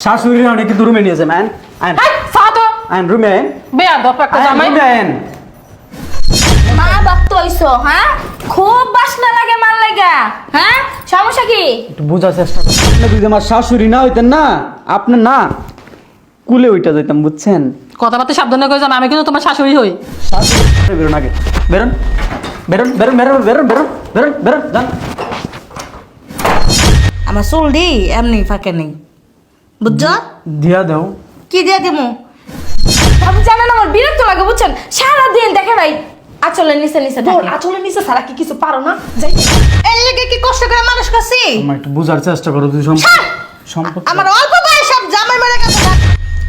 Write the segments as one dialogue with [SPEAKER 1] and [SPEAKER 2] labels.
[SPEAKER 1] শাশুড়ি অনেক কিন্তু রুমে নিয়েছে ম্যান আইন
[SPEAKER 2] ফাতো
[SPEAKER 1] আইন রুমে
[SPEAKER 2] বেয়াদব একটা জামাই।
[SPEAKER 1] আইন।
[SPEAKER 3] মা ভক্ত হইছো হ্যাঁ? খুব বাসনা লাগে মাল লাগা হ্যাঁ? সমস্যা কি?
[SPEAKER 1] একটু বোঝার চেষ্টা করুন আপনি যদি আমার শাশুড়ি না হইতেন না আপনি না কুলে ওইটা যাইতাম বুঝছেন?
[SPEAKER 2] কথাবার্তা সাবধানে করে যান আমি কিন্তু তোমার শাশুড়ি হই।
[SPEAKER 1] শাশুড়ি বেরোন আগে। বেরোন। বেরোন বেরোন বেরোন বেরোন বেরোন বেরোন বেরোন যান।
[SPEAKER 4] আমার চুলডি এমনি ফাঁকে নেই। বুঝছ?
[SPEAKER 1] দিয়া দাও।
[SPEAKER 4] কি দিয়ে দিমু?
[SPEAKER 3] আপনি জানেন আমার বিরক্ত লাগে বুঝছেন? সারাদিন দেখে নাই। আচলের নিচে নিচে থাকে।
[SPEAKER 2] আচলে নিচে সারা কি কিছু পারো না? যাই।
[SPEAKER 4] এর লেগে কি কষ্ট করে মানুষ করছি?
[SPEAKER 1] আমার একটু বোঝার চেষ্টা করো তুই সম্পর্ক
[SPEAKER 4] আমার অল্প বয়স সব জামাই মেরে গেছে।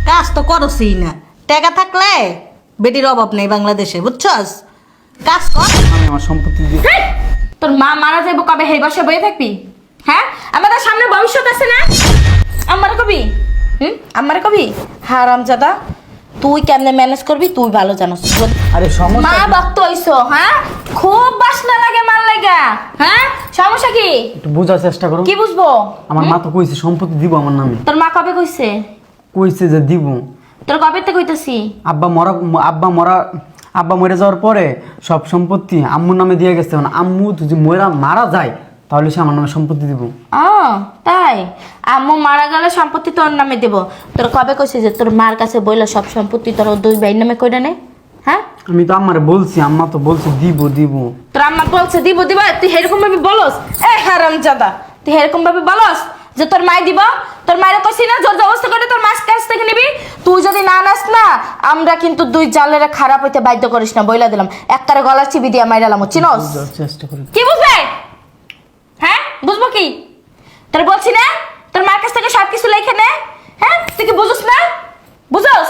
[SPEAKER 4] কাজ তো করছি না। টাকা থাকলে বেটির অভাব নেই বাংলাদেশে বুঝছস? কাজ কর।
[SPEAKER 1] আমি আমার সম্পত্তি দিয়ে
[SPEAKER 3] তোর মা মারা যাইব কবে? হেই বসে বয়ে থাকবি? হ্যাঁ? আমাদের সামনে ভবিষ্যৎ আছে না? আমার কবি? হুম? আমার কবি? হারাম জাদা তুই কেমনে ম্যানেজ করবি? তুই ভালো জানোস।
[SPEAKER 1] আরে সমস্যা
[SPEAKER 3] মা? ভক্ত হইছো হ্যাঁ? খুব বাসনা লাগে মাল লাগা হ্যাঁ? সমস্যা কি?
[SPEAKER 1] একটু বোঝার চেষ্টা করো।
[SPEAKER 3] কি বুঝব?
[SPEAKER 1] আমার মা তো কইছে সম্পত্তি দিব আমার নামে।
[SPEAKER 3] তোর মা কবে কইছে?
[SPEAKER 1] কইছে যে দিব।
[SPEAKER 3] তোর কবে থেকে কইতাছি?
[SPEAKER 1] আব্বা মরা আব্বা মরা আব্বা মরে যাওয়ার পরে সব সম্পত্তি আম্মুর নামে দিয়ে গেছে। এখন আম্মু যদি মরা মারা যায় তাহলে সে আমার নামে সম্পত্তি দিব।
[SPEAKER 3] ও তাই? আম্মু মারা গেলে সম্পত্তি তোর নামে দেব। তোর কবে কইছে যে তোর মার কাছে বইলো সব সম্পত্তি তোর দুই ভাইয়ের নামে কইরা নে? হ্যাঁ?
[SPEAKER 1] আমি তো আমারে বলছি আম্মা তো বলছে দিব দিব।
[SPEAKER 3] তোর আম্মা বলছে দিব দিব তুই এরকম ভাবে বলস? এ হারাম জাদা তুই এরকম ভাবে বলস যে তোর মাই দিব? তোর মায়ের কইছি না জোর জবস্ত করে তোর মাছ কাছ থেকে নিবি? তুই যদি না নাস না আমরা কিন্তু দুই জালের খারাপ হইতে বাধ্য করিস না বইলা দিলাম। একবারে গলার চিবি দিয়া মাইরালাম চিনস?
[SPEAKER 1] চেষ্টা করি।
[SPEAKER 3] কি বুঝবে বুঝব কি? তোর বলছি না? তোর মার কাছ থেকে সব কিছু লেখে নে। হ্যাঁ? তুই কি বুঝুস না? বুঝোস?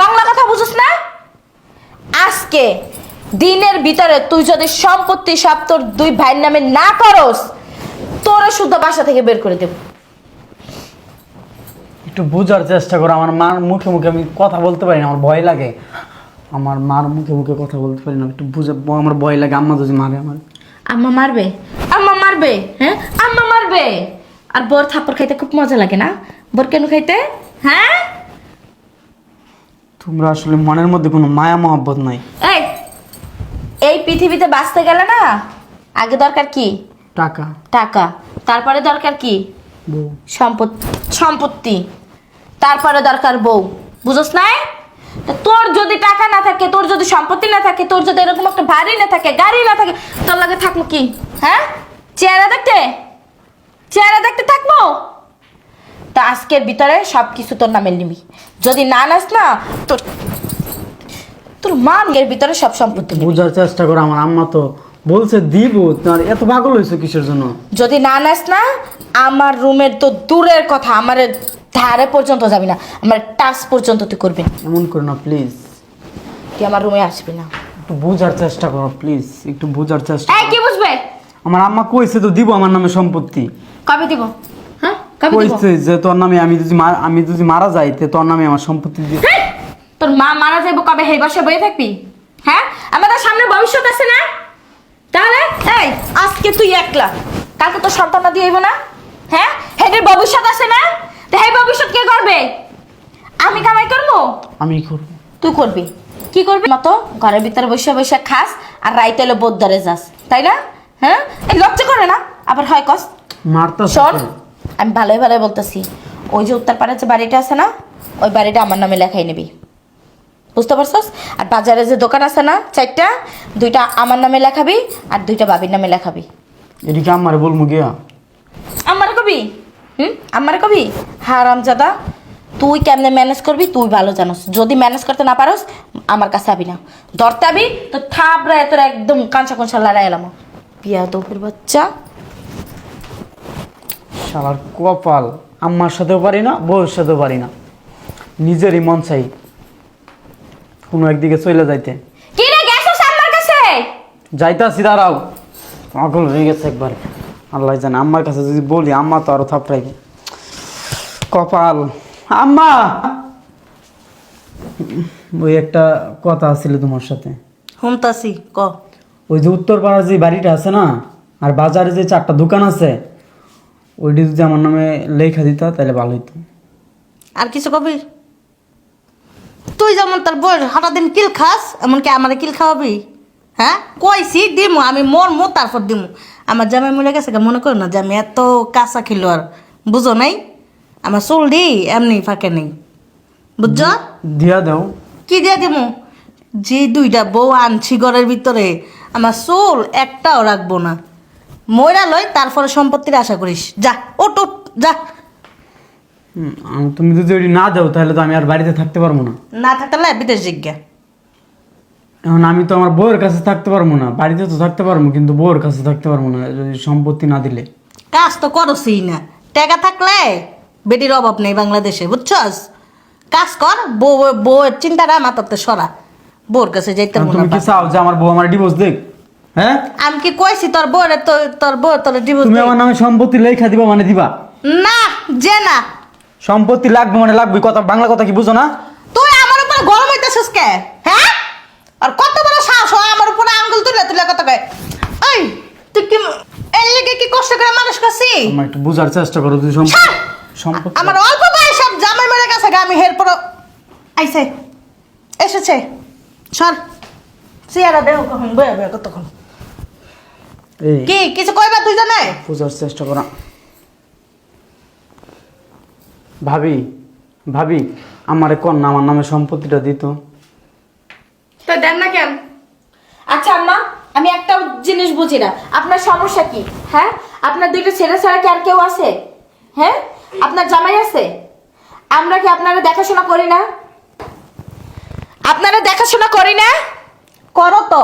[SPEAKER 3] বাংলা কথা বুঝুস না? আজকে দিনের ভিতরে তুই যদি সম্পত্তি সব তোর দুই ভাইয়ের নামে না করস তোর শুদ্ধ বাসা থেকে বের করে দেব।
[SPEAKER 1] একটু বোঝার চেষ্টা করো আমার মার মুখে মুখে আমি কথা বলতে পারি না আমার ভয় লাগে। আমার মার মুখে মুখে কথা বলতে পারি না একটু বুঝে আমার ভয় লাগে আম্মা যদি মারে আমার।
[SPEAKER 3] আম্মা মারবে? আম্মা মারবে হ্যাঁ? আম্মা মারবে। আর বোর থাপ্পড় খাইতে খুব মজা লাগে না? বোর কেন খাইতে? হ্যাঁ?
[SPEAKER 1] তোমরা আসলে মনের মধ্যে কোনো মায়া মহব্বত নাই।
[SPEAKER 3] এই এই পৃথিবীতে বাঁচতে গেলে না আগে দরকার কি?
[SPEAKER 1] টাকা।
[SPEAKER 3] টাকা। তারপরে দরকার কি?
[SPEAKER 1] বউ।
[SPEAKER 3] সম্পত্তি সম্পত্তি। তারপরে দরকার বউ। বুঝোস নাই? তা তোর যদি টাকা না থাকে তোর যদি সম্পত্তি না থাকে তোর যদি এরকম একটা বাড়ি না থাকে গাড়ি না থাকে তোর লাগে থাকব কি? হ্যাঁ? চেহারা দেখতে? চেহারা দেখতে থাকব? তা আজকের ভিতরে সব কিছু তোর নামে নিবি। যদি না নাস না তোর তোর মানের ভিতরে সব সম্পত্তি নিবি।
[SPEAKER 1] বোঝার চেষ্টা করো আমার আম্মা তো বলছে দিব তোমার এত পাগল হয়েছে কিসের জন্য?
[SPEAKER 3] যদি না নাস না আমার রুমের তো দূরের কথা আমার ধারে পর্যন্ত যাবি না আমার টাচ পর্যন্ত তুই করবি না।
[SPEAKER 1] এমন করো না প্লিজ
[SPEAKER 3] তুই আমার রুমে আসবি না।
[SPEAKER 1] একটু বোঝার চেষ্টা করো প্লিজ একটু বোঝার চেষ্টা
[SPEAKER 3] এই কি
[SPEAKER 1] আমার আম্মা কইছে তো দিব আমার নামে সম্পত্তি।
[SPEAKER 3] কবে দিব? হ্যাঁ? কবে দিব?
[SPEAKER 1] কইছে যে তোর নামে আমি যদি আমি যদি মারা যাই তে তোর নামে আমার সম্পত্তি দিয়ে
[SPEAKER 3] হেই! তোর মা মারা যাইব কবে? হেই বসে বয়ে থাকবি? হ্যাঁ? আমাদের সামনে ভবিষ্যৎ আছে না? তাহলে এই আজকে তুই একলা। কালকে তোর সন্তান দিয়ে আইব না? হ্যাঁ? হেডের ভবিষ্যৎ আছে না? তো হেই ভবিষ্যৎ কে করবে? আমি কামাই করব?
[SPEAKER 1] আমি করব।
[SPEAKER 3] তুই করবি। কি করবি? মতো ঘরের ভিতরে বসে বসে খাস আর রাইতে এলে বোধ ধরে যাস তাই না? হ্যাঁ? এই লজ্জা করে না? আবার হয় কস।
[SPEAKER 1] মারতা
[SPEAKER 3] শোন আমি ভালোই ভালোই বলতেছি। ওই যে উত্তর পাড়ার যে বাড়িটা আছে না ওই বাড়িটা আমার নামে লেখাই নিবি। বুঝতে পারছস? আর বাজারে যে দোকান আছে না চারটা দুইটা আমার নামে লেখাবি আর দুইটা বাবির নামে লেখাবি।
[SPEAKER 1] এদিকে আমারে বলব গিয়া?
[SPEAKER 3] আমার কবি? হুম? আমার কবি? হারাম জাদা। তুই কেমনে ম্যানেজ করবি? তুই ভালো জানোস। যদি ম্যানেজ করতে না পারোস আমার কাছে আবি না। ধরতে আবি তো থাপড়া তোর একদম কাঁচা কঞ্চা লড়াই এলাম। বিয়া দৌড়ের বাচ্চা।
[SPEAKER 1] শালার কপাল আম্মার সাথেও পারি না বউর সাথেও পারি না। নিজেরই মন চাই কোনো একদিকে চলে যাইতে।
[SPEAKER 3] কি রে গেছস আমার কাছে?
[SPEAKER 1] যাইতাছি দাঁড়াও। পাগল হয়ে গেছে একবার। আল্লাহ জানে আম্মার কাছে যদি বলি আম্মা তো আরও থাপড়াইবে কপাল। আম্মা! ওই একটা কথা ছিল তোমার সাথে।
[SPEAKER 4] হুমতাছি ক।
[SPEAKER 1] ওই যে উত্তরপাড়ার যে বাড়িটা আছে না আর বাজারে যে চারটা দোকান আছে ওইটি যদি আমার নামে লেখা দিত তাহলে ভালো হইতো।
[SPEAKER 4] আর কিছু কবি? তুই যেমন তার বই সারা দিন কিল খাস এমনকি আমার কিল খাওয়াবি। হ্যাঁ? কইছি দিমু আমি মরমু তারপর দিমু। আমার জামাই মরে গেছে মনে করো না যে আমি এত কাঁচা খেলো আর বুঝো নাই? আমার চুল দি এমনি ফাঁকে নেই। বুঝছ?
[SPEAKER 1] দিয়া দাও।
[SPEAKER 4] কি দিয়া দিমু? যে দুইটা বউ আনছি ঘরের ভিতরে আমার চুল একটাও রাখব না। ময়রা লয় তারপরে সম্পত্তির আশা করিস। যা ওট ওট যা।
[SPEAKER 1] হুম, আম- তুমি যদি ওটি না দাও তাহলে তো আমি আর বাড়িতে থাকতে পারব না।
[SPEAKER 4] না থাকলে বিদেশ জিজ্ঞা।
[SPEAKER 1] এখন আমি তো আমার বউয়ের কাছে থাকতে পারব না। বাড়িতে তো থাকতে পারব কিন্তু বউয়ের কাছে থাকতে পারব না যদি সম্পত্তি না দিলে।
[SPEAKER 4] কাজ তো করছি না। টাকা থাকলে বেটির অভাব নেই বাংলাদেশে বুঝছস? কাজ কর বউ বউয়ের চিন্তাটা মাথাতে সরা। বউর কাছে যাইতে মনে
[SPEAKER 1] তুমি কি চাও যে আমার বউ আমার ডিভোর্স দেখ হ্যাঁ?
[SPEAKER 4] আমি কি কইছি তোর বউরে তো তোর বউ তোর ডিভোর্স
[SPEAKER 1] তুমি আমার নামে সম্পত্তি লেখা দিবা মানে দিবা?
[SPEAKER 4] না যে না।
[SPEAKER 1] সম্পত্তি লাগবে মানে লাগবে কথা বাংলা কথা কি বুঝো না?
[SPEAKER 4] তুই আমার উপর গরম হইতেছিস কে? হ্যাঁ? আর কত বড় সাহস হয় আমার উপরে আঙ্গুল তুলে তুলে কত কে এই তুই কি এর লেগে কি কষ্ট করে মানুষ করছি?
[SPEAKER 1] আমার একটু বোঝার চেষ্টা করো তুই! সম্পত্তি
[SPEAKER 4] আমার অল্প বয়স সব জামাই মেরে গেছে আমি হের পর আইছে। এসেছে। সর। চেয়ারা দেহ কখন বয়ে বয়ে কতক্ষণ?
[SPEAKER 1] এই।
[SPEAKER 4] কি কিছু কইবা তুই জানে
[SPEAKER 1] বোঝার চেষ্টা করা। ভাবি ভাবি আমারে কোন না আমার নামে সম্পত্তিটা দিত।
[SPEAKER 2] তো দেন না কেন?
[SPEAKER 3] আচ্ছা আম্মা আমি একটা জিনিস বুঝি না। আপনার সমস্যা কি? হ্যাঁ? আপনার দুইটা ছেলে ছাড়া কি আর কেউ আছে? হ্যাঁ? আপনার জামাই আছে? আমরা কি আপনারা দেখাশোনা করি না? আপনারা দেখাশোনা করি না?
[SPEAKER 4] করো তো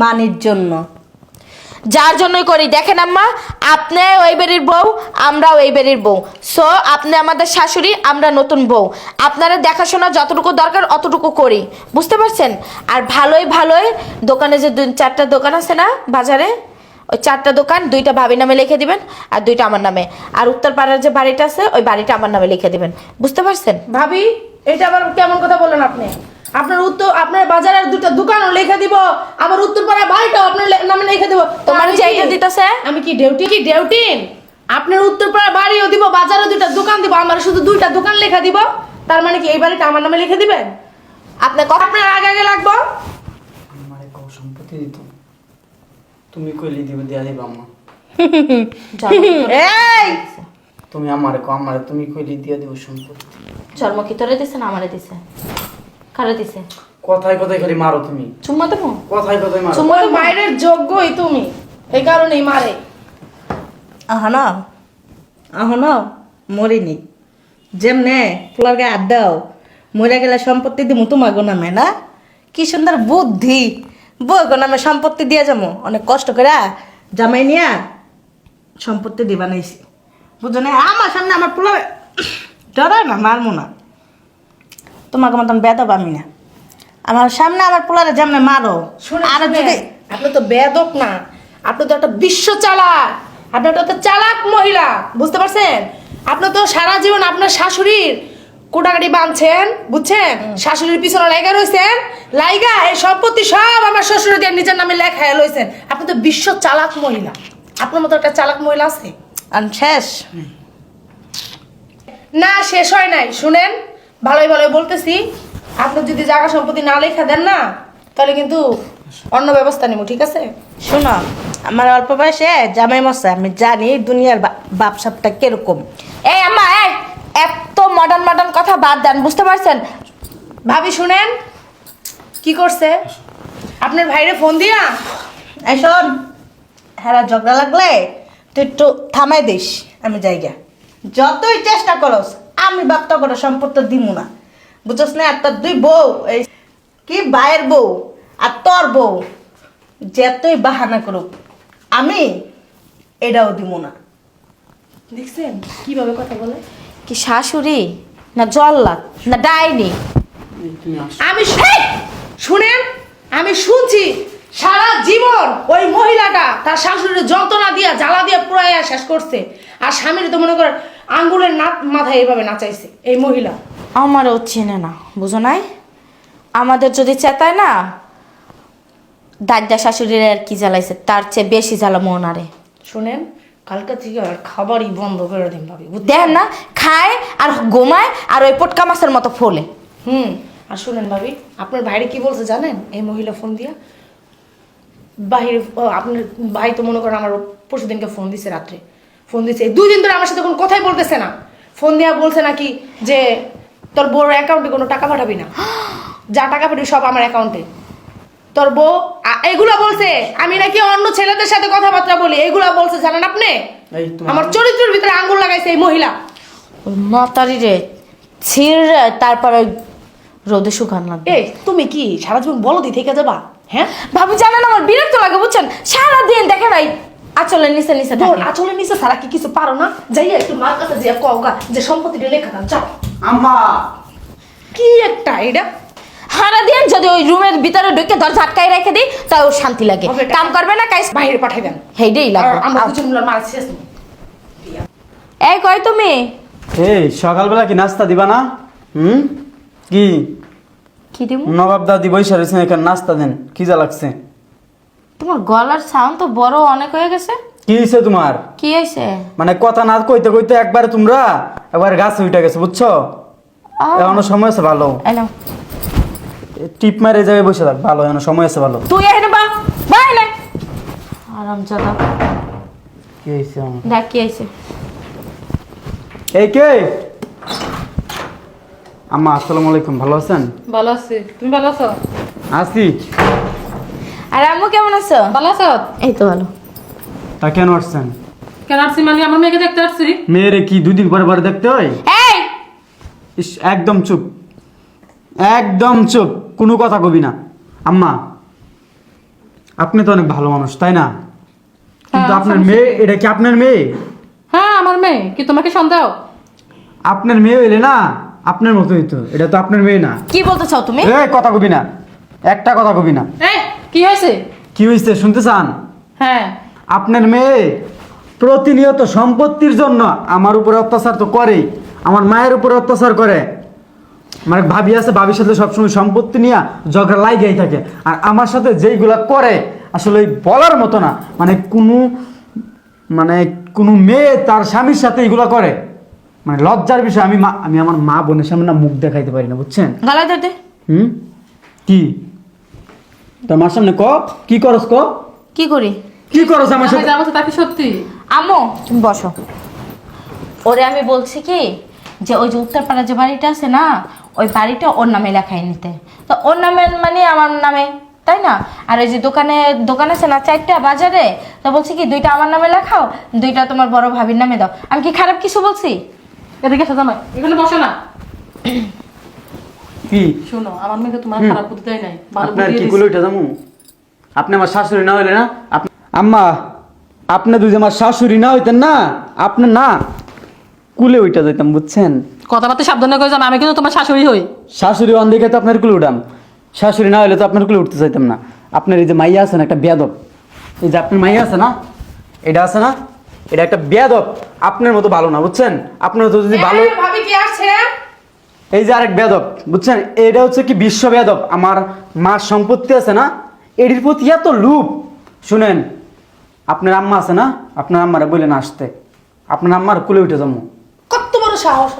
[SPEAKER 4] মানির জন্য।
[SPEAKER 3] যার জন্যই করি। দেখেন আম্মা আপনি ওই বাড়ির বউ আমরাও এই বাড়ির বউ। সো আপনি আমাদের শাশুড়ি আমরা নতুন বউ। আপনারা দেখাশোনা যতটুকু দরকার অতটুকু করি। বুঝতে পারছেন? আর ভালোই ভালোই দোকানে যে দুই চারটা দোকান আছে না বাজারে ওই চারটা দোকান দুইটা ভাবি নামে লিখে দিবেন আর দুইটা আমার নামে। আর উত্তরপাড়ার যে বাড়িটা আছে ওই বাড়িটা আমার নামে লিখে দিবেন। বুঝতে পারছেন?
[SPEAKER 2] ভাবি এটা আবার কেমন কথা বললেন আপনি? আপনার উত্তর আপনার বাজারের দুটো দোকানও লেখা দিব আমার উত্তর উত্তরপাড়া বাড়িটাও আপনার নামে লিখে দিব।
[SPEAKER 3] তোমার এটা দিতেছে?
[SPEAKER 2] আমি কি ডেউটি? কি ডেউটিন? আপনার উত্তরপাড়া বাড়িও দিব বাজারও দুটো দোকান দিব আমার শুধু দুইটা দোকান লেখা দিব। তার মানে কি এই বাড়িটা আমার নামে লিখে দিবেন?
[SPEAKER 3] আপনি কথা
[SPEAKER 2] আপনার আগে আগে লাগবো।
[SPEAKER 1] আমারে কও সম্পত্তি দিত। তুমি কইলি দিবে দিয়া দিবা আম্মা।
[SPEAKER 4] এই!
[SPEAKER 1] তুমি আমারে কো আমারে তুমি কইলি দিয়া দিব সম্পত্তি।
[SPEAKER 3] জন্ম কি তোরে দিছে না আমারে দিছে? কারে দিছে?
[SPEAKER 1] কথায় কথায় খালি মারো তুমি।
[SPEAKER 3] চুম্মা দেবো?
[SPEAKER 1] কথায় কথায় মারো।
[SPEAKER 2] তোমার মায়ের যোগ্যই তুমি। এই কারণেই মারে।
[SPEAKER 4] আহন আহন মরিনি। যেমনে ফুলার গায়ে আড্ডাও মরে গেলে সম্পত্তি দিমু তোমার নামে না? কি সুন্দর বুদ্ধি। বই নামে সম্পত্তি দিয়ে যাব অনেক কষ্ট করে জামাই নিয়া সম্পত্তি দিবা নাইছি। বুঝো না আমার সামনে আমার ফুলার ডরায় না মারমু না। তোমাকে মতন বেদব আমি না। আমার সামনে আমার পোলারে যেমনে মারো
[SPEAKER 2] শুনে
[SPEAKER 4] আর যদি
[SPEAKER 2] আপনি তো বেদক না। আপনি তো একটা বিশ্ব চালাক। আপনি তো একটা চালাক মহিলা বুঝতে পারছেন? আপনি তো সারা জীবন আপনার শাশুড়ির কোটাকাটি বাঁধছেন বুঝছেন? শাশুড়ির পিছনে লাইগা রয়েছেন লাইগা এই সম্পত্তি সব আমার শ্বশুর দিয়ে নিজের নামে লেখায় লইছেন। আপনি তো বিশ্ব চালাক মহিলা। আপনার মতো একটা চালাক মহিলা আছে।
[SPEAKER 4] আর শেষ।
[SPEAKER 2] না শেষ হয় নাই। শুনেন ভালোই ভালোই বলতেছি। আপনি যদি জায়গা সম্পত্তি না লেখা দেন না তাহলে কিন্তু অন্য ব্যবস্থা নিব ঠিক আছে?
[SPEAKER 4] শোনো আমার অল্প বয়সে জামাই মশা আমি জানি দুনিয়ার বাপসাপটা কীরকম।
[SPEAKER 3] এই আম্মা এই এত মডার্ন মডার্ন কথা বাদ দেন বুঝতে পারছেন?
[SPEAKER 2] ভাবি শুনেন কি করছে? আপনার ভাইরে ফোন দিয়া?
[SPEAKER 4] এই শোন হ্যাঁ ঝগড়া লাগলে তুই একটু থামাই দিস আমি জায়গা। যতই চেষ্টা করস আমি বাপটা করে সম্পত্তি দিমু না। বুঝছস না একটা দুই বউ এই কি ভাইয়ের বউ আর তোর বউ যতই বাহানা করুক আমি এটাও দিমু না।
[SPEAKER 2] দেখছেন? কীভাবে কথা বলে?
[SPEAKER 3] কি শাশুড়ি? না জল্লাদ? না ডাইনি?
[SPEAKER 2] আমি! শুনেন আমি শুনছি। সারা জীবন ওই মহিলাটা তার শাশুড়ির যন্ত্রণা দিয়া জ্বালা দিয়া পুরাইয়া শেষ করছে। আর স্বামীর তো মনে করেন আঙ্গুলের নাত মাথায় এইভাবে নাচাইছে এই মহিলা।
[SPEAKER 3] আমারও চেনে না বুঝো নাই? আমাদের যদি চেতায় না দাদা শাশুড়ির আর কি জ্বালাইছে তার চেয়ে বেশি জ্বালা মনারে
[SPEAKER 2] শুনেন কালকে থেকে আর খাবারই বন্ধ করে দিন ভাবি?
[SPEAKER 3] দেখেন না খায় আর ঘুমায় আর ওই পটকা মাছের মতো ফোলে।
[SPEAKER 2] হুম আর শুনেন ভাবি আপনার ভাইরে কি বলছে জানেন? এই মহিলা ফোন দিয়া বাহির আপনার ভাই তো মনে করেন আমার পরশু দিনকে ফোন দিছে রাত্রে। ফোন দিছে। এই দুই দিন ধরে আমার সাথে কোনো কথাই বলতেছে না। ফোন দিয়া বলছে নাকি যে তোর বউর অ্যাকাউন্টে কোনো টাকা পাঠাবি না। যা টাকা পাঠাবি সব আমার অ্যাকাউন্টে তোর বউ এগুলো বলছে। আমি নাকি অন্য ছেলেদের সাথে কথাবার্তা বলি। এগুলা বলছে জানেন আপনি? আমার চরিত্রের ভিতরে আঙ্গুল লাগাইছে এই মহিলা।
[SPEAKER 3] মাতারি রে ছিঁড়ে তারপরে রোদে শুকান লাগবে।
[SPEAKER 2] এই তুমি কি সারা জীবন বলো দি থেকে যাবা? হ্যাঁ?
[SPEAKER 3] ভাবি জানেন আমার বিরক্ত লাগে বুঝছেন? সারাদিন দেখে ভাই আচলের নিচে নিচে থাকে।
[SPEAKER 2] আচলে নিচে সারা কি কিছু পারো না? যাইয়া একটু মার কাছে যাইয়া কওগা যে সম্পত্তিটা লেখা দাও যাও।
[SPEAKER 1] আম্মা!
[SPEAKER 2] কি একটা এটা
[SPEAKER 3] সারাদিন যদি ওই রুমের ভিতরে ঢুকে দরজা আটকাই রেখে দিই তাও শান্তি লাগে। কাম করবে না কাজ
[SPEAKER 2] বাইরে পাঠাই দেন।
[SPEAKER 3] হেইডেই লাগবে।
[SPEAKER 2] আমরা। দুজন মিলে মার শেষ
[SPEAKER 3] এই কয় তুমি?
[SPEAKER 1] এই সকালবেলা কি নাস্তা দিবা না? হুম? কি?
[SPEAKER 3] কি দিব
[SPEAKER 1] নবাব দাদি বৈশা রয়েছেন এখানে নাস্তা দেন কি যা লাগছে?
[SPEAKER 3] তোমার গলার সাউন্ড তো বড় অনেক হয়ে গেছে।
[SPEAKER 1] কি হয়েছে তোমার?
[SPEAKER 3] কি হয়েছে
[SPEAKER 1] মানে কথা না কইতে কইতে একবার তোমরা একবার গাছ উঠে গেছে বুঝছ? এখনও সময় আছে ভালো।
[SPEAKER 3] এলাম
[SPEAKER 1] টিপ মারে যাবে বসে থাক ভালো এখনও সময় আছে ভালো।
[SPEAKER 3] তুই এখানে বা আরাম
[SPEAKER 1] কি হয়েছে আমার?
[SPEAKER 3] দেখ কি হয়েছে
[SPEAKER 1] এই কে? আম্মা আসসালামু আলাইকুম ভালো আছেন?
[SPEAKER 5] ভালো আছি। তুমি ভালো আছো?
[SPEAKER 1] আছি।
[SPEAKER 3] আর আম্মু কেমন আছো?
[SPEAKER 5] ভালো আছো?
[SPEAKER 3] এই তো ভালো।
[SPEAKER 1] তা কেন আসছেন?
[SPEAKER 5] কেন আসছি মানে আমার মেয়েকে দেখতে আসছি।
[SPEAKER 1] মেয়েরে কি দুদিন পরে পরে দেখতে হয়?
[SPEAKER 3] এই!
[SPEAKER 1] ইস একদম চুপ। একদম চুপ। কোনো কথা কবি না। আম্মা আপনি তো অনেক ভালো মানুষ তাই না? কিন্তু
[SPEAKER 5] হ্যাঁ,
[SPEAKER 1] আপনার মেয়ে এটা কি আপনার মেয়ে?
[SPEAKER 5] হ্যাঁ আমার মেয়ে। কি তোমাকে সন্দেহ?
[SPEAKER 1] আপনার মেয়ে হইলে না আপনার মতোই তো এটা তো আপনার মেয়ে না।
[SPEAKER 3] কি বলতে চাও তুমি?
[SPEAKER 1] এই কথা কবি না। একটা কথা কবি না।
[SPEAKER 5] এই কি হয়েছে?
[SPEAKER 1] কি হয়েছে শুনতে চান?
[SPEAKER 5] হ্যাঁ।
[SPEAKER 1] আপনার মেয়ে প্রতিনিয়ত সম্পত্তির জন্য আমার উপরে অত্যাচার তো করেই আমার মায়ের উপরে অত্যাচার করে। মানে ভাবি আছে ভাবির সাথে সবসময় সম্পত্তি নিয়ে ঝগড়া লাগাই থাকে। আর আমার সাথে যেইগুলা করে আসলে বলার মতো না। মানে কোনো মানে কোনো মেয়ে তার স্বামীর সাথে এইগুলা করে। মানে লজ্জার বিষয় আমি মা আমি আমার মা বোনের সামনে না মুখ দেখাইতে পারি না বুঝছেন?
[SPEAKER 3] গলায় ধরতে?
[SPEAKER 1] হুম? কি? তোর মার সামনে ক? কি করস ক?
[SPEAKER 3] কি করি?
[SPEAKER 1] কি করস আমার সাথে?
[SPEAKER 5] আমার
[SPEAKER 1] সাথে
[SPEAKER 5] যা বলছে তা কি সত্যি।
[SPEAKER 3] আম্মু! তুমি বসো। ওরে আমি বলছি কি যে ওই যে উত্তরপাড়া যে বাড়িটা আছে না ওই বাড়িটা ওর নামে লেখাই নিতে। তো ওর নামে মানে আমার নামে তাই না? আর ওই যে দোকানে দোকান আছে না চারটা বাজারে তো বলছি কি দুইটা আমার নামে লেখাও দুইটা তোমার বড় ভাবির নামে দাও। আমি কি খারাপ কিছু বলছি?
[SPEAKER 5] এদিকে এসে জামাই এখানে বসো না।
[SPEAKER 1] কি?
[SPEAKER 5] শোনো আমার মেয়েকে তোমার খারাপ দেয় নাই
[SPEAKER 1] আপনার কি যাব আপনি আমার শাশুড়ি না হইলে না আম্মা আপনি দুই আমার শাশুড়ি না হইতেন না আপনি না কুলে উঠে যেতাম বুঝছেন?
[SPEAKER 5] কথাবার্তা সাবধানে করে জানো আমি কিন্তু তোমার শাশুড়ি হই।
[SPEAKER 1] শাশুড়ি অন দেখে তো আপনার কুলে উঠাম। শাশুড়ি না হইলে তো আপনার কুলে উঠতে চাইতাম না। আপনার এই যে মাইয়া আছে না একটা বেয়াদব। এই যে আপনার মাইয়া আছে না? এটা আছে না? এটা একটা বেয়াদব আপনার মতো ভালো না বুঝছেন? আপনার মতো যদি ভালো
[SPEAKER 2] ভাবি কি আসছে
[SPEAKER 1] এই যে আরেক বেদব বুঝছেন? এটা হচ্ছে কি বিশ্ব বেদব আমার মার সম্পত্তি আছে না? এটির প্রতি এত লুপ। শুনেন আপনার আম্মা আছে না? আপনার আম্মারা বললেন আসতে। আপনার আম্মার কুলে উঠে যাব।
[SPEAKER 2] কত বড় সাহস।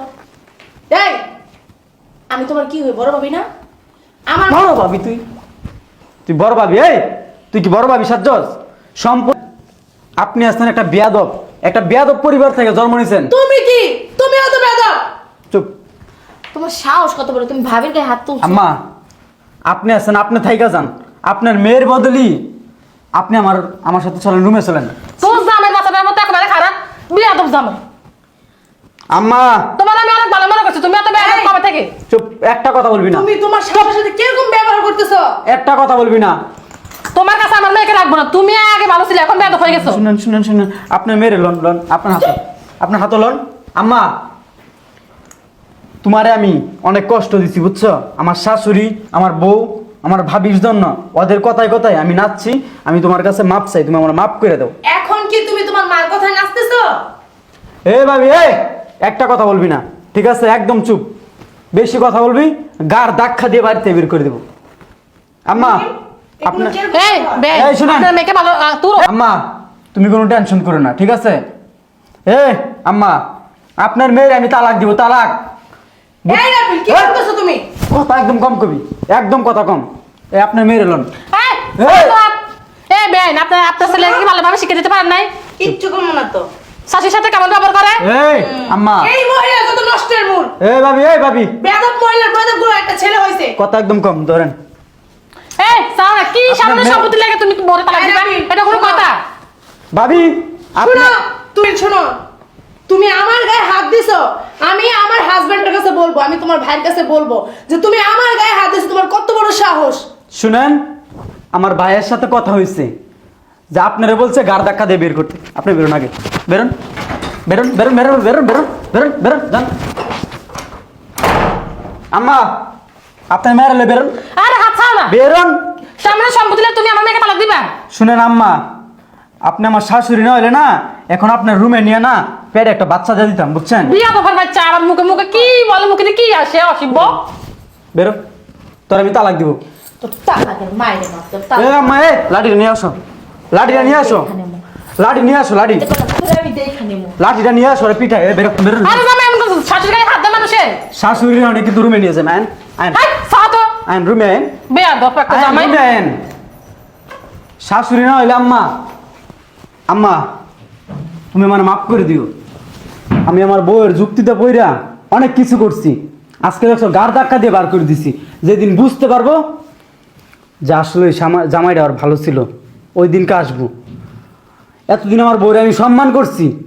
[SPEAKER 2] এই আমি তোমার কি হই বড় ভাবি না? আমার
[SPEAKER 1] বড় ভাবি তুই। তুই বড় ভাবি এই? তুই কি বড় ভাবি সাজ্জস? সম্পদ আপনি আসছেন একটা বেয়াদব একটা বেয়াদব পরিবার থেকে জন্ম নিয়েছেন
[SPEAKER 2] তুমি কি? তুমিও তো বেদব
[SPEAKER 1] চুপ।
[SPEAKER 3] তোমার সাহস কত বড়? তুমি ভাবির গায়ে হাত তুলছো।
[SPEAKER 1] আম্মা আপনি আছেন আপনি থাইকা যান। আপনার মেয়ের বদলি আপনি আমার আমার সাথে চলেন রুমে চলেন।
[SPEAKER 5] তোর জামের বাচ্চাটার মতো একেবারে খারাপ। বিয়া তো জামাই।
[SPEAKER 1] আম্মা!
[SPEAKER 5] তোমার আমি অনেক ভালো মনে করছি তুমি এত বেয়া কবে থেকে?
[SPEAKER 1] চুপ একটা কথা বলবি না।
[SPEAKER 2] তুমি তোমার স্বামীর সাথে কীরকম ব্যবহার করতেছো?
[SPEAKER 1] একটা কথা বলবি না।
[SPEAKER 5] তোমার কাছে আমার মেয়েকে রাখব না। তুমি আগে ভালো ছিলে এখন বেয়া হয়ে গেছো।
[SPEAKER 1] শুনেন শুনেন শুনেন। আপনার মেরে লন লন। আপনার হাতে আপনার হাতে লন। আম্মা তোমারে আমি অনেক কষ্ট দিছি বুঝছ? আমার শাশুড়ি আমার বউ আমার ভাবির জন্য। ওদের কথায় কথায় আমি নাচছি আমি তোমার কাছে মাপ চাই তুমি আমার মাপ করে দাও।
[SPEAKER 2] এখন কি তুমি তোমার মার কথায় নাচতেছো?
[SPEAKER 1] এ ভাবি এ! একটা কথা বলবি না ঠিক আছে? একদম চুপ। বেশি কথা বলবি গার দাক্ষা দিয়ে বাড়িতে বের করে দেবো। আম্মা আপনার
[SPEAKER 5] এই বে
[SPEAKER 1] এই, শুনেন।
[SPEAKER 5] আপনার মেয়েকে ভালো আহ, তুই
[SPEAKER 1] আম্মা তুমি কোনো টেনশন করো না ঠিক আছে? এ আম্মা আপনার মেয়ের আমি তালাক দিব তালাক।
[SPEAKER 2] এই রাবিল কি
[SPEAKER 1] এই!
[SPEAKER 2] করতেছো তুমি?
[SPEAKER 1] কথা একদম কম কবি একদম কথা কম। এ আপনার মেয়ের এলন।
[SPEAKER 5] এই,
[SPEAKER 1] এই!
[SPEAKER 5] এ বেন আপনার আপনার ছেলেকে কি ভালোভাবে শিখে দিতে পারেন নাই?
[SPEAKER 4] কিচ্ছু করব না তো।
[SPEAKER 5] শাশুর সাথে কেমন ব্যবহার করে?
[SPEAKER 1] এই আম্মা।
[SPEAKER 2] এই মহিলা কত নষ্টের মূল।
[SPEAKER 1] এ ভাবি এই ভাবি।
[SPEAKER 2] মহিলারগুলো একটা ছেলে হয়েছে
[SPEAKER 1] কথা একদম কম ধরেন।
[SPEAKER 5] কি সামনে সম্পত্তি লাগে তুমি বড় তালাক
[SPEAKER 2] এই
[SPEAKER 5] দিবা? এটা কোনো কথা?
[SPEAKER 1] ভাবি
[SPEAKER 2] শোনো তুমি শোনো তুমি আমার গায়ে হাত দিছো আমি আমার হাজবেন্ডের কাছে বলব আমি তোমার ভাইয়ের কাছে বলব যে তুমি আমার গায়ে হাত দিছো তোমার কত বড় সাহস।
[SPEAKER 1] শুনেন আমার ভাইয়ের সাথে কথা হয়েছে যে আপনারা বলছে গার ধাক্কা দিয়ে বের করতে। আপনি বেরোন আগে। বেরোন। বেরোন বেরোন বেরোন বেরোন বেরোন বেরোন বেরোন যান। আম্মা আপনার মেয়েরালে বেরোন।
[SPEAKER 5] আরে হাত ছাড় না।
[SPEAKER 1] বেরোন।
[SPEAKER 5] সামনে সম্পত্তি তুমি আমার মেয়েকে তালাক দিবা?
[SPEAKER 1] শুনেন আম্মা আপনি আমার শাশুড়ি না হলে না এখন আপনার রুমে নিয়ে না পেটে একটা বাচ্চা দিয়ে দিতাম বুঝছেন?
[SPEAKER 5] বিয়া দফার বাচ্চা আমার মুখে মুখে কি বলে মুখে দিয়ে কি আসে? অসিব্য
[SPEAKER 1] বেরো তোর আমি তালাক দিব।
[SPEAKER 3] তোর তালাকের মায়ের মা তোর
[SPEAKER 1] এ
[SPEAKER 3] তালাক
[SPEAKER 1] আম্মা এ লাঠিটা নিয়ে আসো। লাঠিটা নিয়ে আসো। লাঠি নিয়ে আসো লাঠি।
[SPEAKER 3] তোরে আমি দেখে নেব
[SPEAKER 1] লাঠিটা নিয়ে আসো রে পিঠা এ বেরো বেরো।
[SPEAKER 5] আরে জামাই এমন করছ? শাশুড়ি গায়ে হাত দেয় মানুষের?
[SPEAKER 1] শাশুড়ি না কিন্তু রুমে নিয়ে যাবেন আইন আইন।
[SPEAKER 5] হাই
[SPEAKER 1] আইন রুমে আইন।
[SPEAKER 5] একটা জামাই
[SPEAKER 1] শাশুড়ি না হইলে আম্মা আম্মা তুমি মানে মাফ করে দিও। আমি আমার বউয়ের যুক্তিতে বইরা অনেক কিছু করছি। আজকে দেখছ গার ধাক্কা দিয়ে বার করে দিছি। যেদিন বুঝতে পারব যে আসলে ওই জামা- জামাইটা আর ভালো ছিল ওই দিনকে আসব। এতদিন আমার বউরে আমি সম্মান করছি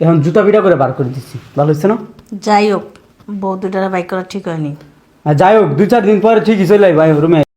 [SPEAKER 1] এখন জুতা পিটা করে বার করে দিচ্ছি ভালো হচ্ছে না?
[SPEAKER 4] যাই হোক বউ দুটারা বাইক করা ঠিক হয়নি।
[SPEAKER 1] যাই হোক দু চার দিন পরে ঠিকই চলে ভাই রুমে